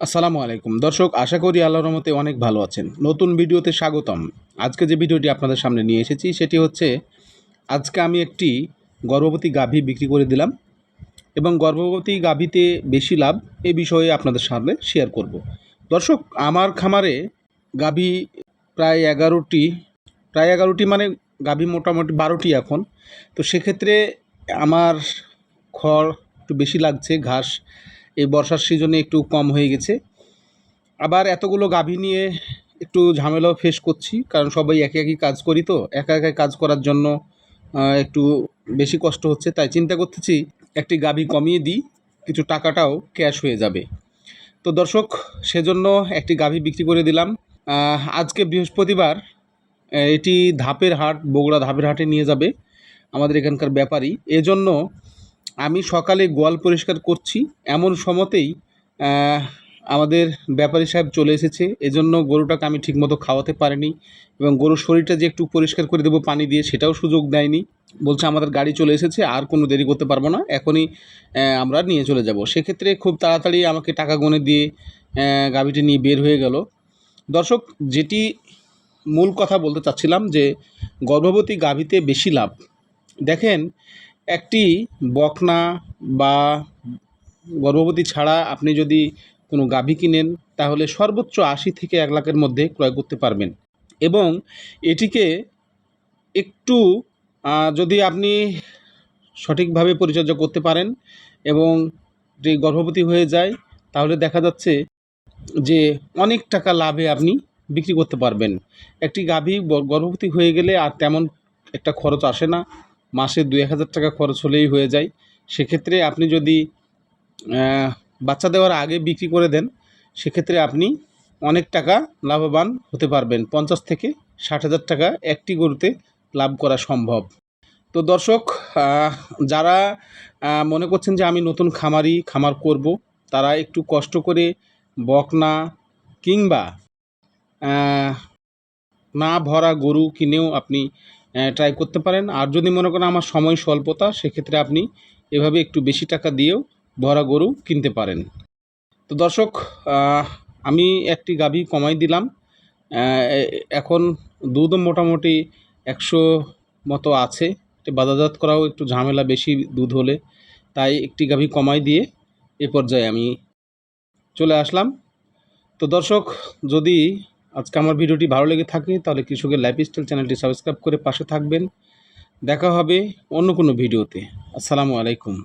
আসসালামু আলাইকুম। দর্শক, আশা করি আল্লাহর রহমতে অনেক ভালো আছেন। নতুন ভিডিওতে স্বাগতম। আজকে যে ভিডিওটি আপনাদের সামনে নিয়ে এসেছি, সেটি হচ্ছে আজকে আমি একটি গর্ভবতী গাভী বিক্রি করে দিলাম এবং গর্ভবতী গাভীতে বেশি লাভ এ বিষয়ে আপনাদের সামনে শেয়ার করব। দর্শক, আমার খামারে গাভী প্রায় এগারোটি প্রায় এগারোটি মানে গাভী মোটামুটি বারোটি এখন। তো সেক্ষেত্রে আমার খড় একটু বেশি লাগছে, ঘাস এই বর্ষার সিজনে একটু কম হয়ে গেছে। আবার এতগুলো গাভী নিয়ে একটু ঝামেলাও ফেস করছি, কারণ সবাই একে একই কাজ করি তো, একা একা কাজ করার জন্য একটু বেশি কষ্ট হচ্ছে। তাই চিন্তা করতেছি, একটি গাভী কমিয়ে দিই, কিছু টাকাটাও ক্যাশ হয়ে যাবে। তো দর্শক, সেজন্য একটি গাভী বিক্রি করে দিলাম। আজকে বৃহস্পতিবার, এটি ধাপের হাট, বগুড়া ধাপের হাটে নিয়ে যাবে আমাদের এখানকার ব্যাপারী। এজন্য আমি সকালে গোয়াল পরিষ্কার করছি। এমন সময়তেই আমাদের ব্যাপারী সাহেব চলে এসেছে। এজন্য গরুটাকে আমি ঠিকমতো খাওয়াতে পারিনি এবং গরুর শরীরটা যে একটু পরিষ্কার করে দেবো পানি দিয়ে, সেটাও সুযোগ দেয়নি। বলছে, আমাদের গাড়ি চলে এসেছে, আর কোনো দেরি করতে পারব না। এখনই আমরা নিয়ে চলে যাব। সেক্ষেত্রে খুব তাড়াতাড়ি আমাকে টাকা গুনে দিয়ে গাভীটি নিয়ে বের হয়ে গেল। দর্শক, যেটি মূল কথা বলতে চাচ্ছিলাম যে, গর্ভবতী গাভীতে বেশি লাভ। দেখেন একটি বকনা বা গর্ভবতী ছাড়া আপনি যদি কোনো গাভী কিনেন, তাহলে সর্বোচ্চ আশি থেকে এক লাখের মধ্যে ক্রয় করতে পারবেন। এবং এটিকে একটু যদি আপনি সঠিকভাবে পরিচর্যা করতে পারেন এবং যে গর্ভবতী হয়ে যায়, তাহলে দেখা যাচ্ছে যে অনেক টাকা লাভে আপনি বিক্রি করতে পারবেন। একটি গাভী গর্ভবতী হয়ে গেলে আর তেমন একটা খরচ আসে না। মাসে দুই হাজার টাকা খরচ হলেই হয়ে যায়। সেক্ষেত্রে আপনি যদি বাচ্চা দেওয়ার আগে বিক্রি করে দেন, সেক্ষেত্রে আপনি অনেক টাকা লাভবান হতে পারবেন। পঞ্চাশ থেকে ষাট হাজার টাকা একটি গরুতে লাভ করা সম্ভব। তো দর্শক যারা মনে করছেন যে আমি নতুন খামারি, খামার করব, তারা একটু কষ্ট করে বকনা কিংবা না ভরা গরু কিনেও আপনি ট্রাই করতে পারেন। আর যদি মনে করেন আমার সময় স্বল্পতা, সেক্ষেত্রে আপনি এভাবে একটু বেশি টাকা দিয়েও ভরা গরু কিনতে পারেন। তো দর্শক আমি একটি গাভী কমাই দিলাম। এখন দুধ মোটামুটি একশো মতো আছে। বাজারজাত করাও একটু ঝামেলা বেশি দুধ হলে। তাই একটি গাভী কমাই দিয়ে এ পর্যায়ে আমি চলে আসলাম। তো দর্শক, যদি আজকে আমার ভিডিওটি ভালো লেগে থাকে, তাহলে কৃষকের লাইফস্টাইল চ্যানেলটি সাবস্ক্রাইব করে পাশে থাকবেন। দেখা হবে অন্য কোনো ভিডিওতে। আসসালামু আলাইকুম।